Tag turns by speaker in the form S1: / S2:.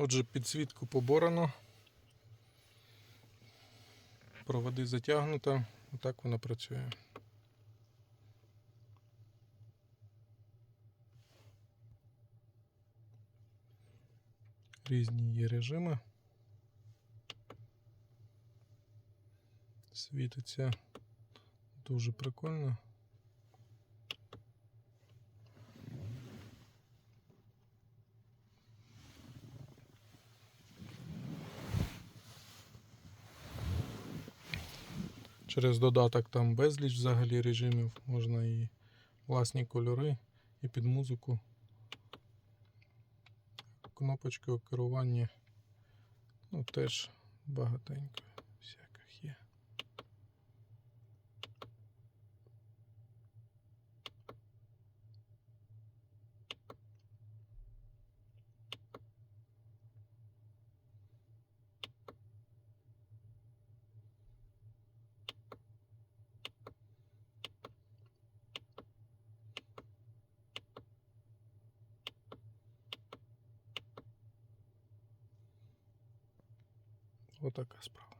S1: Отже, підсвітку поборано. Проводи затягнуто. Отак вона працює. Різні є режими. Світиться дуже прикольно. Через додаток там безліч взагалі режимів, можна і власні кольори, і під музику. Кнопочки керування ну, теж багатенько всяких є. Отака справа.